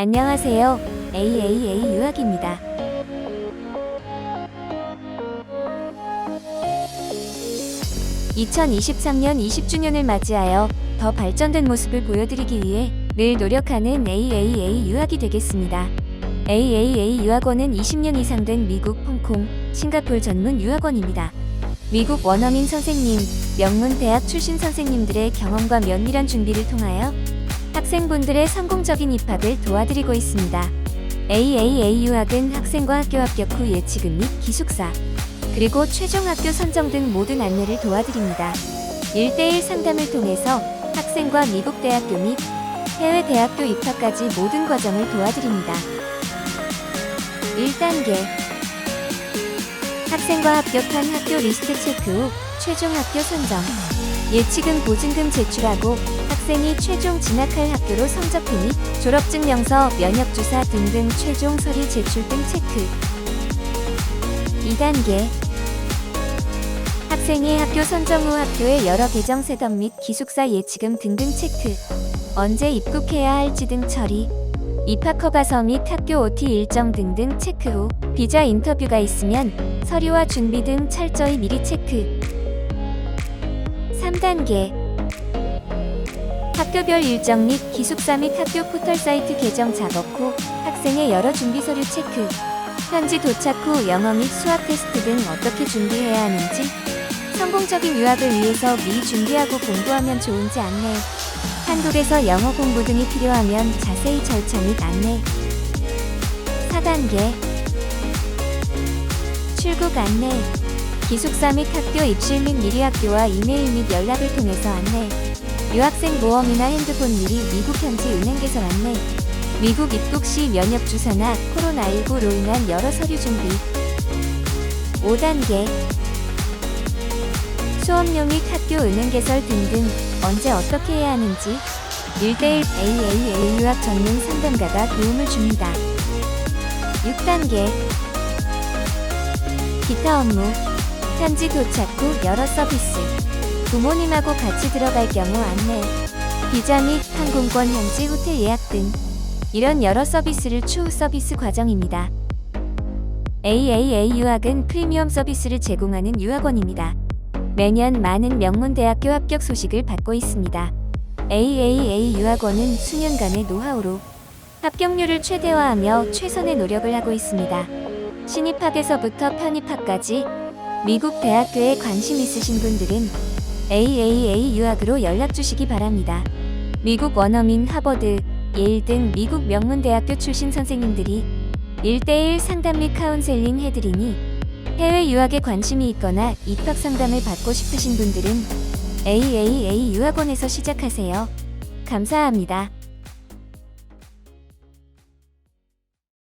안녕하세요. AAA 유학입니다. (2023년) (20주년을) 맞이하여 더 발전된 모습을 보여드리기 위해 늘 노력하는 AAA 유학이 되겠습니다. AAA 유학원은 20년 이상 된 미국, 홍콩, 싱가폴 전문 유학원입니다. 미국 원어민 선생님, 명문 대학 출신 선생님들의 경험과 면밀한 준비를 통하여 학생분들의 성공적인 입학을 도와드리고 있습니다. AAA 유학은 학생과 학교 합격 후 예치금 및 기숙사, 그리고 최종 학교 선정 등 모든 안내를 도와드립니다. 1대1 상담을 통해서 학생과 미국 대학교 및 해외 대학교 입학까지 모든 과정을 도와드립니다. 1단계 학생과 합격한 학교 리스트 체크 후 최종 학교 선정 예치금 보증금 제출하고 학생이 최종 진학할 학교로 성적표 및 졸업증명서, 면역주사 등등 최종 서류 제출 등 체크. 2단계. 학생이 학교 선정 후 학교의 여러 계정 셋업 및 기숙사 예치금 등등 체크. 언제 입국해야 할지 등 처리. 입학 허가서 및 학교 OT 일정 등등 체크 후 비자 인터뷰가 있으면 서류와 준비 등 철저히 미리 체크 3단계. 학교별 일정 및 기숙사 및 학교 포털 사이트 개정 작업 후 학생의 여러 준비 서류 체크 현지 도착 후 영어 및 수학 테스트 등 어떻게 준비해야 하는지 성공적인 유학을 위해서 미리 준비하고 공부하면 좋은지 안내 한국에서 영어 공부 등이 필요하면 자세히 절차 및 안내. 4단계. 출국 안내 기숙사 및 학교 입실 및 미리 학교와 이메일 및 연락을 통해서 안내. 유학생 보험이나 핸드폰 미리 미국 현지 은행 개설 안내. 미국 입국 시 면역 주사나 코로나19로 인한 여러 서류 준비. 5단계. 수업료 및 학교 은행 개설 등등 언제 어떻게 해야 하는지 1대1 AAA 유학 전문 상담가가 도움을 줍니다. 6단계. 기타 업무 현지 도착 후 여러 서비스 부모님하고 같이 들어갈 경우 안내 비자 및 항공권 현지 호텔 예약 등 이런 여러 서비스를 추후 서비스 과정입니다. AAA 유학은 프리미엄 서비스를 제공하는 유학원입니다. 매년 많은 명문 대학교 합격 소식을 받고 있습니다. AAA 유학원은 수년간의 노하우로 합격률을 최대화하며 최선의 노력을 하고 있습니다. 신입학에서부터 편입학까지 미국 대학교에 관심 있으신 분들은 AAA 유학으로 연락 주시기 바랍니다. 미국 원어민 하버드, 예일 등 미국 명문 대학교 출신 선생님들이 1대1 상담 및 카운셀링 해드리니 해외 유학에 관심이 있거나 입학 상담을 받고 싶으신 분들은 AAA 유학원에서 시작하세요. 감사합니다.